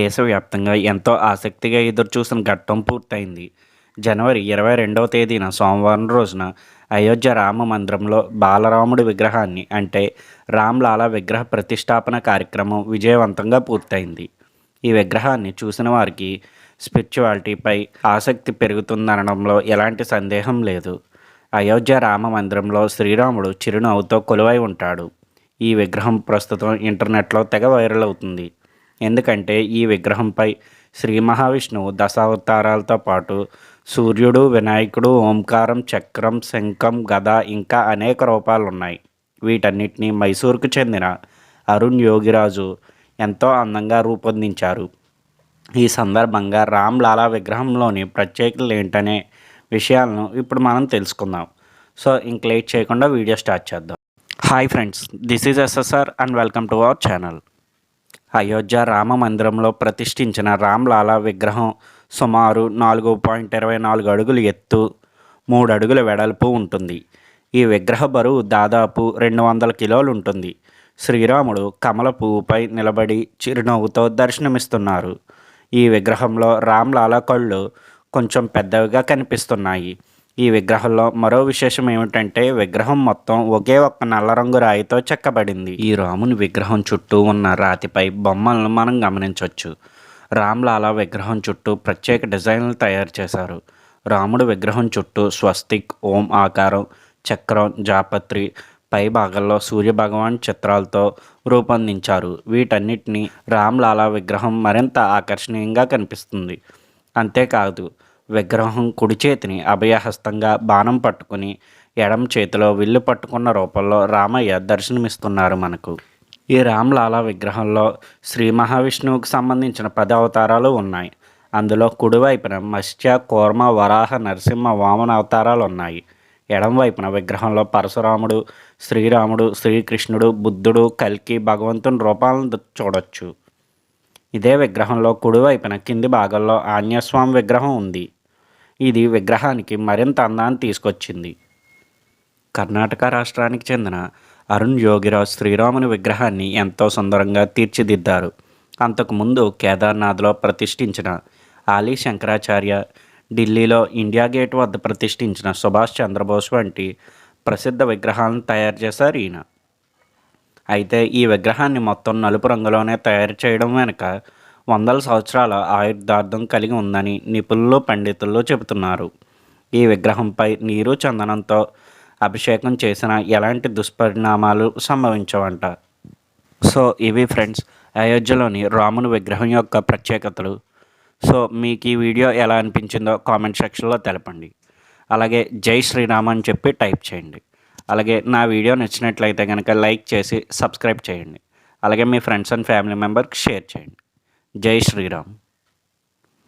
దేశవ్యాప్తంగా ఎంతో ఆసక్తిగా ఎదురుచూసిన ఘట్టం పూర్తయింది. జనవరి ఇరవై రెండవ తేదీన సోమవారం రోజున అయోధ్య రామ మందిరంలో బాలరాముడి విగ్రహాన్ని అంటే రామ్లాల విగ్రహ ప్రతిష్టాపన కార్యక్రమం విజయవంతంగా పూర్తయింది. ఈ విగ్రహాన్ని చూసిన వారికి స్పిరిచువాలిటీపై ఆసక్తి పెరుగుతుందనడంలో ఎలాంటి సందేహం లేదు. అయోధ్య రామ మందిరంలో శ్రీరాముడు చిరునవ్వుతో కొలువై ఉంటాడు. ఈ విగ్రహం ప్రస్తుతం ఇంటర్నెట్లో తెగ వైరల్ అవుతుంది. ఎందుకంటే ఈ విగ్రహంపై శ్రీ మహావిష్ణువు దశావతారాలతో పాటు సూర్యుడు వినాయకుడు ఓంకారం చక్రం శంఖం గద ఇంకా అనేక రూపాలు ఉన్నాయి వీటన్నిటిని మైసూర్కు చెందిన అరుణ్ యోగిరాజు ఎంతో అందంగా రూపొందించారు. ఈ సందర్భంగా రామ్ లాలా విగ్రహంలోని ప్రత్యేకతలు ఏంటనే విషయాలను ఇప్పుడు మనం తెలుసుకుందాం. సో ఇంక లేట్ చేయకుండా వీడియో స్టార్ట్ చేద్దాం. Hi friends this is SSR and welcome to our channel. Ayodhya Rama మందిరంలో ప్రతిష్ఠించిన రామ్లాల విగ్రహం సుమారు నాలుగు పాయింట్ ఇరవై నాలుగు అడుగులు ఎత్తు మూడు అడుగుల వెడల్పు ఉంటుంది. ఈ విగ్రహ బరువు దాదాపు రెండు వందల కిలోలు ఉంటుంది. శ్రీరాముడు కమల పువ్వుపై నిలబడి చిరునవ్వుతో దర్శనమిస్తున్నారు. ఈ విగ్రహంలో రామ్లాల కళ్ళు కొంచెం పెద్దవిగా కనిపిస్తున్నాయి. ఈ విగ్రహంలో మరో విశేషం ఏమిటంటే విగ్రహం మొత్తం ఒకే ఒక్క నల్ల రంగు రాయితో చెక్కబడింది. ఈ రాముని విగ్రహం చుట్టూ ఉన్న రాతిపై బొమ్మలను మనం గమనించవచ్చు రామ్లాలా విగ్రహం చుట్టూ ప్రత్యేక డిజైన్లు తయారు చేశారు. రాముడు విగ్రహం చుట్టూ స్వస్తిక్ ఓం ఆకారం చక్రం జాపత్రి పై భాగంలో సూర్యభగవాన్ చిత్రాలతో రూపొందించారు. వీటన్నిటిని రామ్లాలా విగ్రహం మరింత ఆకర్షణీయంగా కనిపిస్తుంది. అంతేకాదు విగ్రహం కుడి చేతిని అభయహస్తంగా బాణం పట్టుకుని ఎడమ చేతిలో విల్లు పట్టుకున్న రూపంలో రామయ్య దర్శనమిస్తున్నారు మనకు. ఈ రామ్లాలా విగ్రహంలో శ్రీ మహావిష్ణువుకు సంబంధించిన పది అవతారాలు ఉన్నాయి. అందులో కుడివైపున మత్స్య కూర్మ వరాహ నరసింహ వామన అవతారాలు ఉన్నాయి. ఎడంవైపున విగ్రహంలో పరశురాముడు శ్రీరాముడు శ్రీకృష్ణుడు బుద్ధుడు కల్కి భగవంతుని రూపాలను చూడొచ్చు. ఇదే విగ్రహంలో కుడివైపున కింది భాగంలో ఆంజస్వామి విగ్రహం ఉంది. ఇది విగ్రహానికి మరింత అందాన్ని తీసుకొచ్చింది. కర్ణాటక రాష్ట్రానికి చెందిన అరుణ్ యోగిరాజ్ శ్రీరాముని విగ్రహాన్ని ఎంతో సుందరంగా తీర్చిదిద్దారు. అంతకుముందు కేదార్నాథ్లో ప్రతిష్ఠించిన ఆలీ శంకరాచార్య ఢిల్లీలో ఇండియా గేట్ వద్ద ప్రతిష్ఠించిన సుభాష్ చంద్రబోస్ వంటి ప్రసిద్ధ విగ్రహాలను తయారు చేశారు ఈయన. అయితే ఈ విగ్రహాన్ని మొత్తం నలుపు రంగులోనే తయారు చేయడం వెనుక వందల సంవత్సరాల ఆయుర్దార్థం కలిగి ఉందని నిపుణులు పండితుల్లో చెబుతున్నారు. ఈ విగ్రహంపై నీరు చందనంతో అభిషేకం చేసిన ఎలాంటి దుష్పరిణామాలు సంభవించవంట. సో ఇవి ఫ్రెండ్స్ అయోధ్యలోని రాముని విగ్రహం యొక్క ప్రత్యేకతలు. సో మీకు ఈ వీడియో ఎలా అనిపించిందో కామెంట్ సెక్షన్లో తెలపండి. అలాగే జై శ్రీరామ్ అని చెప్పి టైప్ చేయండి. అలాగే నా వీడియో నచ్చినట్లయితే కనుక లైక్ చేసి సబ్స్క్రైబ్ చేయండి. అలాగే మీ ఫ్రెండ్స్ అండ్ ఫ్యామిలీ మెంబర్కి షేర్ చేయండి. జై శ్రీరామ్